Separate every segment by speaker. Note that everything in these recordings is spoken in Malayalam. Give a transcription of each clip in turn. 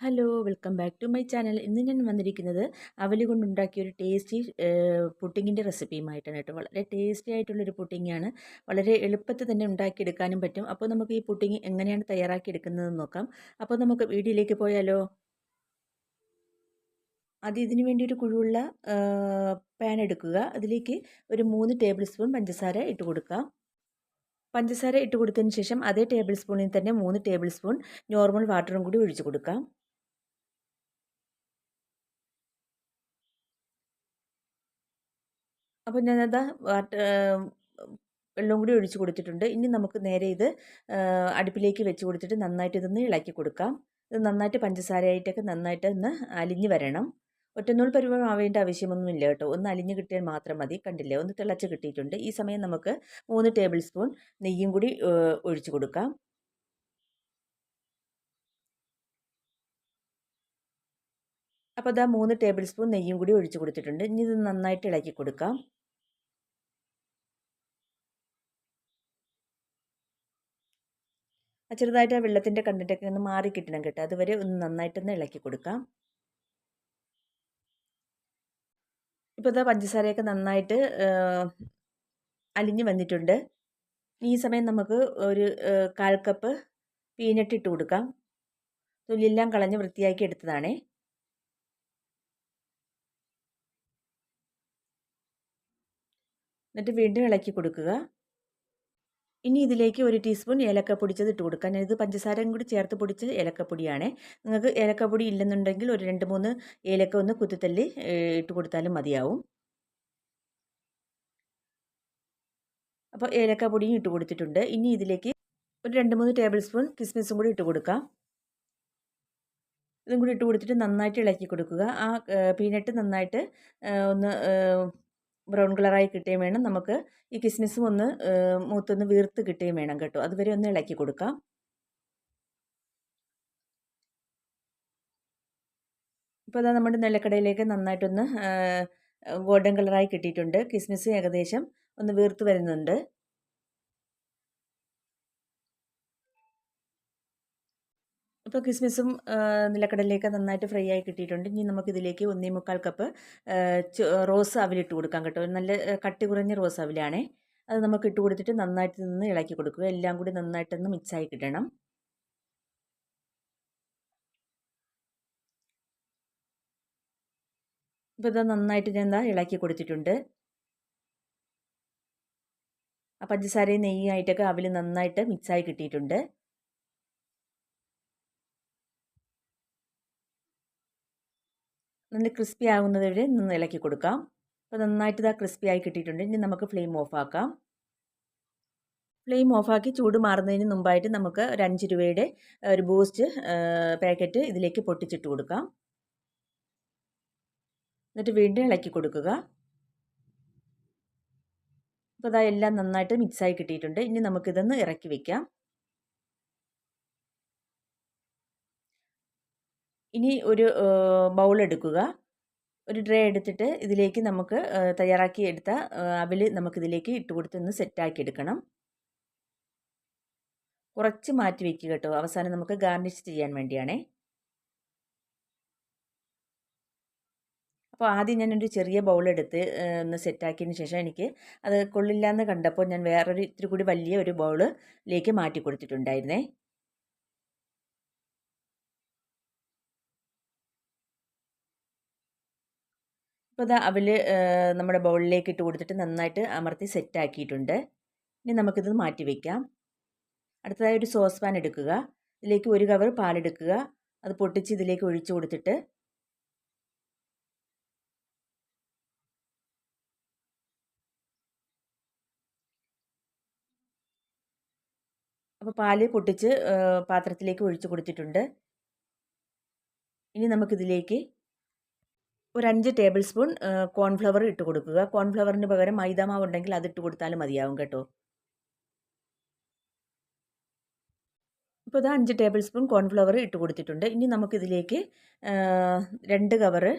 Speaker 1: Hello welcome back to my channel. ഇന്ന് ഞാൻ വന്നിരിക്കുന്നത് അവൽ കൊണ്ടുണ്ടാക്കിയ ഒരു ടേസ്റ്റി പുട്ടിങ്ങിന്റെ റെസിപ്പിയുമായിട്ടാണ് കേട്ടോ. വളരെ ടേസ്റ്റി ആയിട്ടുള്ളൊരു പുട്ടിങ്ങാണ് വളരെ എളുപ്പത്തിൽ തന്നെ ഉണ്ടാക്കിയെടുക്കാനും പറ്റും. അപ്പോൾ നമുക്ക് ഈ പുട്ടിങ് എങ്ങനെയാണ് തയ്യാറാക്കിയെടുക്കുന്നതെന്ന് നോക്കാം. അപ്പോൾ നമുക്ക് വീഡിയോയിലേക്ക് പോയാലോ? അത് ഇതിനു വേണ്ടി ഒരു കുഴുവുള്ള പാൻ എടുക്കുക. അതിലേക്ക് ഒരു മൂന്ന് ടേബിൾ സ്പൂൺ പഞ്ചസാര ഇട്ട് കൊടുക്കാം പഞ്ചസാര ഇട്ട് കൊടുത്തതിന് ശേഷം അതേ ടേബിൾ സ്പൂണിൽ തന്നെ മൂന്ന് ടേബിൾ സ്പൂൺ നോർമൽ വാട്ടറും കൂടി ഒഴിച്ചു കൊടുക്കാം. അപ്പോൾ ഞാനത് വെള്ളം കൂടി ഒഴിച്ച് കൊടുത്തിട്ടുണ്ട്. ഇനി നമുക്ക് നേരെ ഇത് അടുപ്പിലേക്ക് വെച്ച് കൊടുത്തിട്ട് നന്നായിട്ട് ഇതൊന്ന് ഇളക്കി കൊടുക്കാം. ഇത് നന്നായിട്ട് പഞ്ചസാരയായിട്ടൊക്കെ നന്നായിട്ട് ഒന്ന് അലിഞ്ഞ് വരണം. ഒറ്റനൂൽ ആവേണ്ട ആവശ്യമൊന്നുമില്ല കേട്ടോ. ഒന്ന് അലിഞ്ഞ് കിട്ടിയാൽ മാത്രം മതി. കണ്ടില്ലേ? ഒന്ന് തിളച്ച് കിട്ടിയിട്ടുണ്ട്. ഈ സമയം നമുക്ക് മൂന്ന് ടേബിൾ സ്പൂൺ നെയ്യും കൂടി ഒഴിച്ചു കൊടുക്കാം. അപ്പോൾ അതാ മൂന്ന് ടേബിൾ സ്പൂൺ നെയ്യും കൂടി ഒഴിച്ചു കൊടുത്തിട്ടുണ്ട്. ഇനി ഇത് നന്നായിട്ട് ഇളക്കി കൊടുക്കാം. ചെറുതായിട്ട് ആ വെള്ളത്തിന്റെ കണ്ടന്റൊക്കെ ഒന്ന് മാറി കിട്ടണം കേട്ടോ. അതുവരെ ഒന്ന് നന്നായിട്ടൊന്ന് ഇളക്കി കൊടുക്കാം. ഇപ്പോൾ ഇതാ പഞ്ചസാരയൊക്കെ നന്നായിട്ട് അലിഞ്ഞ് വന്നിട്ടുണ്ട്. ഈ സമയം നമുക്ക് ഒരു കാൽ കപ്പ് പീനട്ട് ഇട്ട് കൊടുക്കാം. തൊലിയെല്ലാം കളഞ്ഞ് വൃത്തിയാക്കി എടുത്തതാണേ. എന്നിട്ട് വീണ്ടും ഇളക്കി കൊടുക്കുക. ഇനി ഇതിലേക്ക് ഒരു ടീസ്പൂൺ ഏലക്ക പൊടിച്ചത് ഇട്ട് കൊടുക്കാം. ഞാനിത് പഞ്ചസാരയും കൂടി ചേർത്ത് പൊടിച്ച ഏലക്കപ്പൊടിയാണ് നിങ്ങൾക്ക് ഏലക്കപ്പൊടി ഇല്ലെന്നുണ്ടെങ്കിൽ ഒരു രണ്ട് മൂന്ന് ഏലക്ക ഒന്ന് കുത്തിത്തല്ലി ഇട്ട് കൊടുത്താലും മതിയാവും. അപ്പോൾ ഏലക്ക പൊടിയും ഇട്ട് കൊടുത്തിട്ടുണ്ട്. ഇനി ഇതിലേക്ക് ഒരു രണ്ട് മൂന്ന് ടേബിൾ സ്പൂൺ കിസ്മിസും കൂടി ഇട്ട് കൊടുക്കാം. ഇതും കൂടി ഇട്ട് കൊടുത്തിട്ട് നന്നായിട്ട് ഇളക്കി കൊടുക്കുക. ആ പീനട്ട് നന്നായിട്ട് ഒന്ന് ബ്രൗൺ കളറായി കിട്ടുകയും വേണം. നമുക്ക് ഈ കിസ്മിസും ഒന്ന് മൂത്തൊന്ന് വീർത്ത് കിട്ടുകയും വേണം കേട്ടോ. അതുവരെ ഒന്ന് ഇളക്കി കൊടുക്കാം. ഇപ്പോൾ അതാ നമ്മുടെ നിലക്കടയിലേക്ക് നന്നായിട്ടൊന്ന് ഗോൾഡൻ കളറായി കിട്ടിയിട്ടുണ്ട്. കിസ്മിസ് ഏകദേശം ഒന്ന് വീർത്ത് വരുന്നുണ്ട്. ഇപ്പോൾ കിസ്മിസും നിലക്കടലയൊക്കെ നന്നായിട്ട് ഫ്രൈ ആയി കിട്ടിയിട്ടുണ്ട്. ഇനി നമുക്കിതിലേക്ക് ഒന്നേ മുക്കാൽ കപ്പ് റോസ് അവിലിട്ട് കൊടുക്കാം കേട്ടോ. നല്ല കട്ടി കുറഞ്ഞ റോസ് അവിലാണേ. അത് നമുക്ക് ഇട്ട് കൊടുത്തിട്ട് നന്നായിട്ട് നിന്ന് ഇളക്കി കൊടുക്കുക. എല്ലാം കൂടി നന്നായിട്ടൊന്ന് മിക്സായി കിട്ടണം. ഇപ്പോൾ ഇത് നന്നായിട്ട് ഞാൻ എന്താ ഇളക്കി കൊടുത്തിട്ടുണ്ട്. ആ പഞ്ചസാരയും നെയ്യായിട്ടൊക്കെ അവിൽ നന്നായിട്ട് മിക്സായി കിട്ടിയിട്ടുണ്ട്. നല്ല ക്രിസ്പി ആകുന്നത് വരെ നിന്ന് ഇളക്കി കൊടുക്കാം. അപ്പോൾ നന്നായിട്ട് ഇതാ ക്രിസ്പി ആയി കിട്ടിയിട്ടുണ്ട്. ഇനി നമുക്ക് ഫ്ലെയിം ഓഫ് ആക്കാം. ഫ്ലെയിം ഓഫാക്കി ചൂട് മാറുന്നതിന് മുമ്പായിട്ട് നമുക്ക് ഒരു അഞ്ച് രൂപയുടെ ഒരു ബൂസ്റ്റ് പാക്കറ്റ് ഇതിലേക്ക് പൊട്ടിച്ചിട്ട് കൊടുക്കാം. എന്നിട്ട് വീണ്ടും ഇളക്കി കൊടുക്കുക. അപ്പോൾ അതാ എല്ലാം നന്നായിട്ട് മിക്സായി കിട്ടിയിട്ടുണ്ട്. ഇനി നമുക്കിതൊന്ന് ഇറക്കി വയ്ക്കാം ഇനി ഒരു ബൗൾ എടുക്കുക. ഒരു ട്രേ എടുത്തിട്ട് ഇതിലേക്ക് നമുക്ക് തയ്യാറാക്കി എടുത്ത അവിൽ നമുക്കിതിലേക്ക് ഇട്ട് കൊടുത്ത് ഒന്ന് സെറ്റാക്കി എടുക്കണം. കുറച്ച് മാറ്റി വയ്ക്കുക കേട്ടോ. അവസാനം നമുക്ക് ഗാർണിഷ് ചെയ്യാൻ വേണ്ടിയാണേ. അപ്പോൾ ആദ്യം ഞാൻ ഒരു ചെറിയ ബൗൾ എടുത്ത് ഒന്ന് സെറ്റാക്കിയതിന് ശേഷം എനിക്ക് അത് കൊള്ളില്ല എന്ന് കണ്ടപ്പോൾ ഞാൻ വേറൊരു ഇത്തിരി കൂടി വലിയ ഒരു ബൗളിലേക്ക് മാറ്റി കൊടുത്തിട്ടുണ്ടായിരുന്നേ. അപ്പോൾ അത് അവൽ നമ്മുടെ ബൗളിലേക്ക് ഇട്ട് കൊടുത്തിട്ട് നന്നായിട്ട് അമർത്തി സെറ്റാക്കിയിട്ടുണ്ട്. ഇനി നമുക്കിത് മാറ്റി വയ്ക്കാം അടുത്തതായി ഒരു സോസ് പാൻ എടുക്കുക. ഇതിലേക്ക് ഒരു കവർ പാലെടുക്കുക അത് പൊട്ടിച്ച് ഇതിലേക്ക് ഒഴിച്ചു കൊടുത്തിട്ട് അപ്പോൾ പാൽ പൊട്ടിച്ച് പാത്രത്തിലേക്ക് ഒഴിച്ചു കൊടുത്തിട്ടുണ്ട്. ഇനി നമുക്കിതിലേക്ക് ഒരു അഞ്ച് ടേബിൾ സ്പൂൺ കോൺഫ്ലവർ ഇട്ട് കൊടുക്കുക. കോൺഫ്ലവറിന് പകരം മൈദാമാവ് ഉണ്ടെങ്കിൽ അതിട്ട് കൊടുത്താലും മതിയാവും കേട്ടോ. ഇപ്പോൾ ഇത് അഞ്ച് ടേബിൾ സ്പൂൺ കോൺഫ്ലവർ ഇട്ട് കൊടുത്തിട്ടുണ്ട്. ഇനി നമുക്കിതിലേക്ക് രണ്ട് കവറ്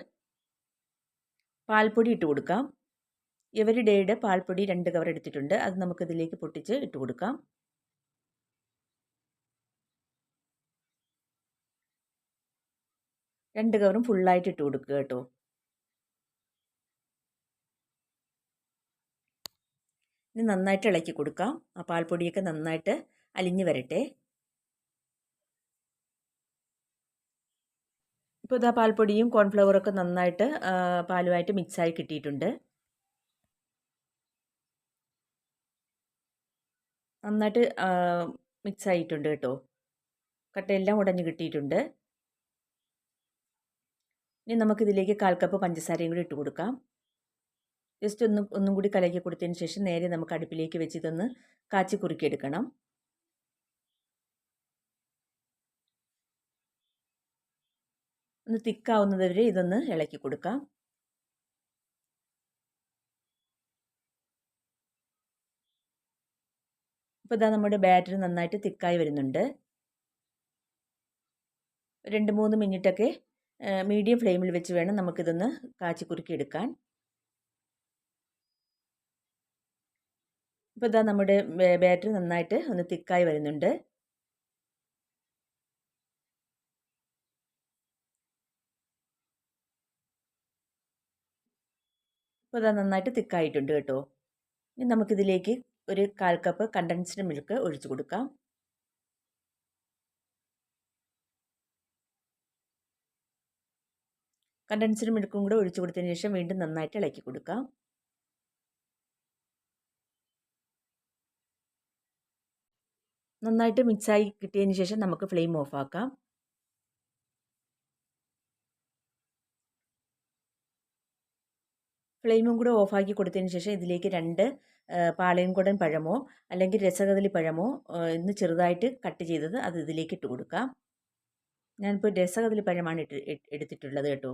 Speaker 1: പാൽപ്പൊടി ഇട്ട് കൊടുക്കാം. എവരി ഡേയുടെ പാൽപ്പൊടി രണ്ട് കവർ എടുത്തിട്ടുണ്ട്. അത് നമുക്കിതിലേക്ക് പൊട്ടിച്ച് ഇട്ട് കൊടുക്കാം. രണ്ട് കവറും ഫുള്ളായിട്ട് ഇട്ട് കൊടുക്കുക കേട്ടോ. ഇനി നന്നായിട്ട് ഇളക്കി കൊടുക്കാം. ആ പാൽപ്പൊടിയൊക്കെ നന്നായിട്ട് അലിഞ്ഞു വരട്ടെ. ഇപ്പോൾ ഇതാ പാൽപ്പൊടിയും കോൺഫ്ലവറൊക്കെ നന്നായിട്ട് പാലുമായിട്ട് മിക്സായി കിട്ടിയിട്ടുണ്ട്. നന്നായിട്ട് മിക്സ് ആയിട്ടുണ്ട് കേട്ടോ. കട്ടയെല്ലാം ഉടഞ്ഞു കിട്ടിയിട്ടുണ്ട്. ഇനി നമുക്കിതിലേക്ക് കാൽ കപ്പ് പഞ്ചസാരയും കൂടി ഇട്ട് കൊടുക്കാം. ജസ്റ്റ് ഒന്ന് ഒന്നും കൂടി കലക്കി കൊടുത്തതിന് ശേഷം നേരെ നമുക്ക് അടുപ്പിലേക്ക് വെച്ച് ഇതൊന്ന് കാച്ചി കുറുക്കിയെടുക്കണം. ഒന്ന് തിക്കാവുന്നത് വരെ ഇതൊന്ന് ഇളക്കി കൊടുക്കാം. ഇപ്പോൾ ഇതാ നമ്മുടെ ബാറ്ററി നന്നായിട്ട് തിക്കായി വരുന്നുണ്ട്. രണ്ട് മൂന്ന് മിനിറ്റൊക്കെ മീഡിയം ഫ്ലെയിമിൽ വെച്ച് വേണം നമുക്കിതൊന്ന് കാച്ചി കുറുക്കിയെടുക്കാൻ. ഇപ്പോൾ ഇതാ നമ്മുടെ ബാറ്ററി നന്നായിട്ട് ഒന്ന് തിക്കായി വരുന്നുണ്ട്. ഇപ്പോൾ ഇതാ നന്നായിട്ട് തിക്കായിട്ടുണ്ട് കേട്ടോ. ഇനി നമുക്കിതിലേക്ക് ഒരു കാൽ കപ്പ് കണ്ടൻസ്ഡ് മിൽക്ക് ഒഴിച്ചു കൊടുക്കാം. കണ്ടൻസ്ഡ് മിൽക്കും കൂടെ ഒഴിച്ചു കൊടുത്തതിന് ശേഷം വീണ്ടും നന്നായിട്ട് ഇളക്കി കൊടുക്കാം. നന്നായിട്ട് മിക്സായി കിട്ടിയതിന് ശേഷം നമുക്ക് ഫ്ലെയിം ഓഫ് ആക്കാം ഫ്ലെയിമും കൂടെ ഓഫാക്കി കൊടുത്തതിന് ശേഷം ഇതിലേക്ക് രണ്ട് പാളയംകുടൻ പഴമോ അല്ലെങ്കിൽ രസകദളി പഴമോ ഇന്ന് ചെറുതായിട്ട് കട്ട് ചെയ്തത് അത് ഇതിലേക്ക് ഇട്ട് കൊടുക്കാം. ഞാനിപ്പോൾ രസകദളി പഴമാണ് ഇട്ട് എടുത്തിട്ടുള്ളത് കേട്ടോ.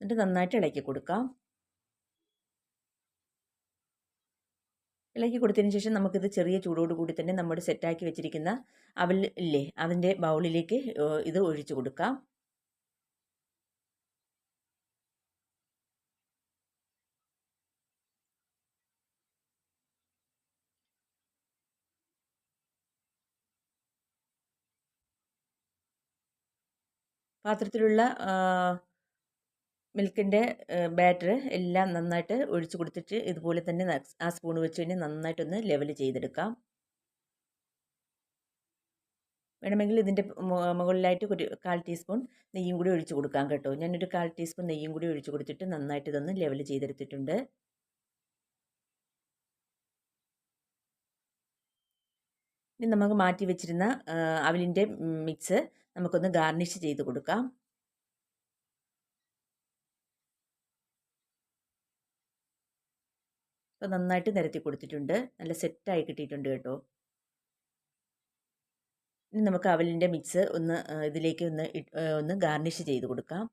Speaker 1: എന്നിട്ട് നന്നായിട്ട് ഇളക്കി കൊടുക്കാം. ഇളക്കി കൊടുത്തതിന് ശേഷം നമുക്കിത് ചെറിയ ചൂടോട് കൂടി തന്നെ നമ്മുടെ സെറ്റാക്കി വെച്ചിരിക്കുന്ന അവൽ ഇല്ലേ അതിന്റെ ബൗളിലേക്ക് ഇത് ഒഴിച്ചു കൊടുക്കാം. പാത്രത്തിലുള്ള മിൽക്കിന്റെ ബാറ്റർ എല്ലാം നന്നായിട്ട് ഒഴിച്ചു കൊടുത്തിട്ട് ഇതുപോലെ തന്നെ ആ സ്പൂൺ വെച്ച് കഴിഞ്ഞാൽ നന്നായിട്ടൊന്ന് ലെവൽ ചെയ്തെടുക്കാം. വേണമെങ്കിൽ ഇതിന്റെ മുകളിലായിട്ട് ഒരു കാൽ ടീസ്പൂൺ നെയ്യും കൂടി ഒഴിച്ചു കൊടുക്കാം കേട്ടോ. ഞാനൊരു കാൽ ടീസ്പൂൺ നെയ്യും കൂടി ഒഴിച്ചു കൊടുത്തിട്ട് നന്നായിട്ട് ഇതൊന്ന് ലെവൽ ചെയ്തെടുത്തിട്ടുണ്ട്. ഇനി നമുക്ക് മാറ്റി വെച്ചിരുന്ന അവലിന്റെ മിക്സ് നമുക്കൊന്ന് ഗാർണിഷ് ചെയ്ത് കൊടുക്കാം. അപ്പോൾ നന്നായിട്ട് നിരത്തി കൊടുത്തിട്ടുണ്ട്. നല്ല സെറ്റായി കിട്ടിയിട്ടുണ്ട് കേട്ടോ. ഇനി നമുക്ക് അവലിന്റെ മിക്സ് ഒന്ന് ഇതിലേക്ക് ഒന്ന് ഒന്ന് ഗാർണിഷ് ചെയ്ത് കൊടുക്കാം.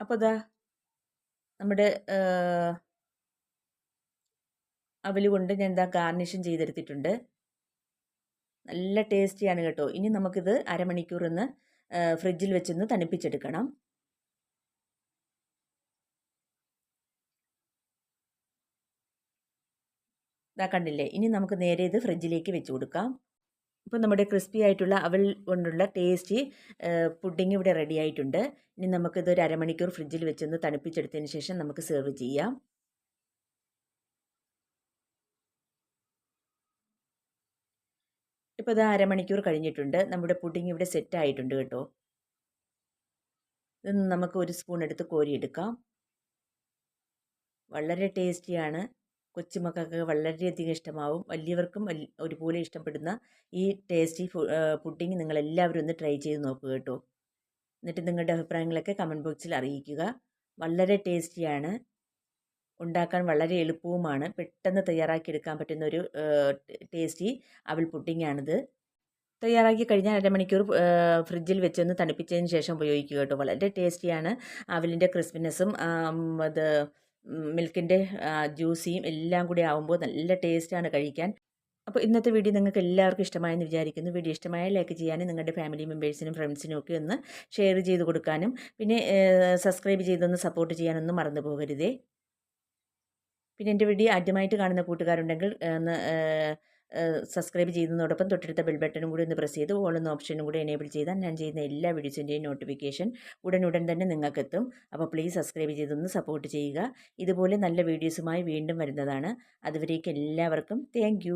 Speaker 1: അപ്പോൾ ഇതാ നമ്മുടെ അവൽ കൊണ്ട് ഞാൻ എന്താ ഗാർണിഷും ചെയ്തെടുത്തിട്ടുണ്ട്. നല്ല ടേസ്റ്റിയാണ് കേട്ടോ. ഇനി നമുക്കിത് അരമണിക്കൂർ ഒന്ന് ഫ്രിഡ്ജിൽ വെച്ചൊന്ന് തണുപ്പിച്ചെടുക്കണം. ഇതാ കണ്ടില്ലേ? ഇനി നമുക്ക് നേരെ ഇത് ഫ്രിഡ്ജിലേക്ക് വെച്ച് കൊടുക്കാം. ഇപ്പോൾ നമ്മുടെ ക്രിസ്പി ആയിട്ടുള്ള അവൽ കൊണ്ടുള്ള ടേസ്റ്റി പുഡിംഗ് ഇവിടെ റെഡി ആയിട്ടുണ്ട്. ഇനി നമുക്കിത് ഒരു അരമണിക്കൂർ ഫ്രിഡ്ജിൽ വെച്ചൊന്ന് തണുപ്പിച്ചെടുത്തതിന് ശേഷം നമുക്ക് സെർവ് ചെയ്യാം. ഇപ്പോൾ ഇത് അരമണിക്കൂർ കഴിഞ്ഞിട്ടുണ്ട്. നമ്മുടെ പുഡിംഗ് ഇവിടെ സെറ്റ് ആയിട്ടുണ്ട് കേട്ടോ. ഇത് നമുക്ക് ഒരു സ്പൂൺ എടുത്ത് കോരിയെടുക്കാം വളരെ ടേസ്റ്റിയാണ് കൊച്ചുമക്കൾക്ക് വളരെയധികം ഇഷ്ടമാവും. വലിയവർക്കും ഒരുപോലെ ഇഷ്ടപ്പെടുന്ന ഈ ടേസ്റ്റി പുഡിംഗ് നിങ്ങളെല്ലാവരും ഒന്ന് ട്രൈ ചെയ്ത് നോക്കുക കേട്ടോ. എന്നിട്ട് നിങ്ങളുടെ അഭിപ്രായങ്ങളൊക്കെ കമന്റ് ബോക്സിൽ അറിയിക്കുക. വളരെ ടേസ്റ്റിയാണ് ഉണ്ടാക്കാൻ വളരെ എളുപ്പവുമാണ്. പെട്ടെന്ന് തയ്യാറാക്കി എടുക്കാൻ പറ്റുന്ന ഒരു ടേസ്റ്റി അവൽ പുഡിങ്ങാണിത്. തയ്യാറാക്കി കഴിഞ്ഞാൽ അരമണിക്കൂർ ഫ്രിഡ്ജിൽ വെച്ചൊന്ന് തണുപ്പിച്ചതിന് ശേഷം ഉപയോഗിക്കുക കേട്ടോ. വളരെ ടേസ്റ്റിയാണ്. അവലിന്റെ ക്രിസ്പിനെസ്സും അത് മിൽക്കിന്റെ ജ്യൂസിയും എല്ലാം കൂടി ആവുമ്പോൾ നല്ല ടേസ്റ്റാണ് കഴിക്കാൻ. അപ്പോൾ ഇന്നത്തെ വീഡിയോ നിങ്ങൾക്ക് എല്ലാവർക്കും ഇഷ്ടമായെന്ന് വിചാരിക്കുന്നു. വീഡിയോ ഇഷ്ടമായ ലൈക്ക് ചെയ്യാനും നിങ്ങളുടെ ഫാമിലി മെമ്പേഴ്സിനും ഫ്രണ്ട്സിനും ഒക്കെ ഒന്ന് ഷെയർ ചെയ്ത് കൊടുക്കാനും പിന്നെ സബ്സ്ക്രൈബ് ചെയ്തൊന്ന് സപ്പോർട്ട് ചെയ്യാനൊന്നും മറന്നു പോകരുതേ. പിന്നെ എന്റെ വീഡിയോ ആദ്യമായിട്ട് കാണുന്ന കൂട്ടുകാരുണ്ടെങ്കിൽ ഒന്ന് സബ്സ്ക്രൈബ് ചെയ്യുന്നതോടൊപ്പം തൊട്ടടുത്ത ബെൽ ബട്ടണും കൂടി ഒന്ന് പ്രസ് ചെയ്ത് ഓൾ എന്ന ഓപ്ഷനും കൂടി എനേബിൾ ചെയ്താൽ ഞാൻ ചെയ്യുന്ന എല്ലാ വീഡിയോസിന്റെയും നോട്ടിഫിക്കേഷൻ ഉടൻ ഉടൻ തന്നെ നിങ്ങൾക്കെത്തും. അപ്പോൾ പ്ലീസ് സബ്സ്ക്രൈബ് ചെയ്തൊന്ന് സപ്പോർട്ട് ചെയ്യുക. ഇതുപോലെ നല്ല വീഡിയോസുമായി വീണ്ടും വരുന്നതാണ്. അതുവരേക്ക് എല്ലാവർക്കും താങ്ക്